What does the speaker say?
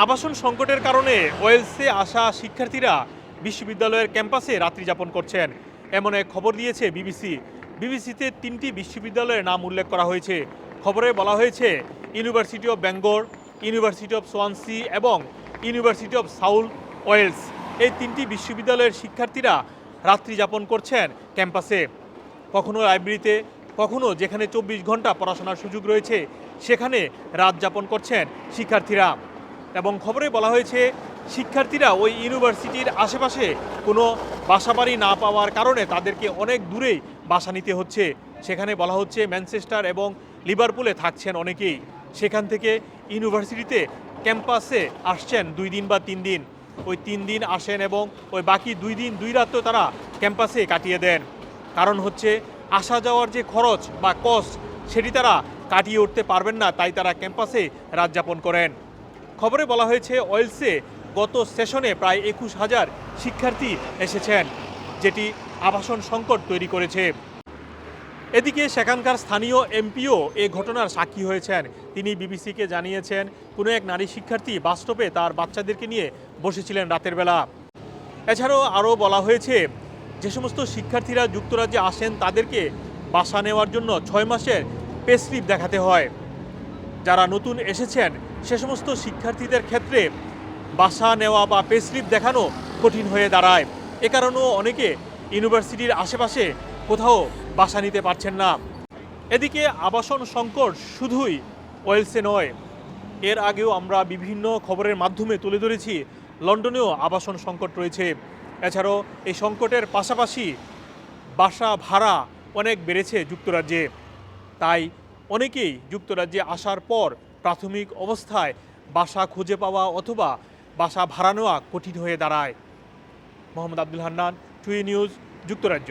আবাসন সংকটের কারণে ওয়েলসে আসা শিক্ষার্থীরা বিশ্ববিদ্যালয়ের ক্যাম্পাসে রাত্রি যাপন করছেন। এমন এক খবর দিয়েছে বিবিসি। বিবিসিতে তিনটি বিশ্ববিদ্যালয়ের নাম উল্লেখ করা হয়েছে। খবরে বলা হয়েছে, university of Bangor, university of Swansea এবং ইউনিভার্সিটি অফ সাউল ওয়েলস এই তিনটি বিশ্ববিদ্যালয়ের শিক্ষার্থীরা রাত্রি যাপন করছেন ক্যাম্পাসে। কখনো লাইব্রেরিতে, কখনো যেখানে চব্বিশ ঘণ্টা পড়াশোনার সুযোগ রয়েছে, সেখানে রাত যাপন করছেন শিক্ষার্থীরা। এবং খবরে বলা হয়েছে, শিক্ষার্থীরা ওই ইউনিভার্সিটির আশেপাশে কোনো বাসাবাড়ি না পাওয়ার কারণে তাদেরকে অনেক দূরেই বাসা নিতে হচ্ছে। সেখানে বলা হচ্ছে ম্যানচেস্টার এবং লিভারপুলে থাকছেন অনেকেই। সেখান থেকে ইউনিভার্সিটিতে ক্যাম্পাসে আসছেন দুই দিন বা তিন দিন। ওই তিন দিন আসেন এবং ওই বাকি দুই দিন, দুই রাত তো তারা ক্যাম্পাসে কাটিয়ে দেন। কারণ হচ্ছে, আসা যাওয়ার যে খরচ বা কস্ট সেটি তারা কাটিয়ে উঠতে পারবেন না, তাই তারা ক্যাম্পাসে রাত যাপন করেন। খবরে বলা হয়েছে, ওয়েলসে গত সেশনে প্রায় একুশ হাজার শিক্ষার্থী এসেছেন, যেটি আবাসন সংকট তৈরি করেছে। এদিকে সেখানকার স্থানীয় এমপিও এ ঘটনার সাক্ষী হয়েছেন। তিনি বিবিসিকে জানিয়েছেন, কোনো এক নারী শিক্ষার্থী বাস্তবে তার বাচ্চাদেরকে নিয়ে বসেছিলেন রাতের বেলা। এছাড়াও আরও বলা হয়েছে, যে সমস্ত শিক্ষার্থীরা যুক্তরাজ্যে আসেন, তাদেরকে বাসা নেওয়ার জন্য ছয় মাসের পে স্লিপ দেখাতে হয়। যারা নতুন এসেছেন, সে সমস্ত শিক্ষার্থীদের ক্ষেত্রে বাসা নেওয়া বা পে স্লিপ দেখানো কঠিন হয়ে দাঁড়ায়। এ কারণেও অনেকে ইউনিভার্সিটির আশেপাশে কোথাও বাসা নিতে পারছেন না। এদিকে আবাসন সংকট শুধুই ওয়েলসে নয়। এর আগেও আমরা বিভিন্ন খবরের মাধ্যমে তুলে ধরেছি, লন্ডনেও আবাসন সংকট রয়েছে। এছাড়াও এই সংকটের পাশাপাশি বাসা ভাড়া অনেক বেড়েছে যুক্তরাজ্যে। তাই অনেকেই যুক্তরাজ্যে আসার পর প্রাথমিক অবস্থায় বাসা খুঁজে পাওয়া অথবা বাসা ভাড়া নেওয়া কঠিন হয়ে দাঁড়ায়। মোহাম্মদ আব্দুল হান্নান টুই নিউজ, যুক্তরাজ্য।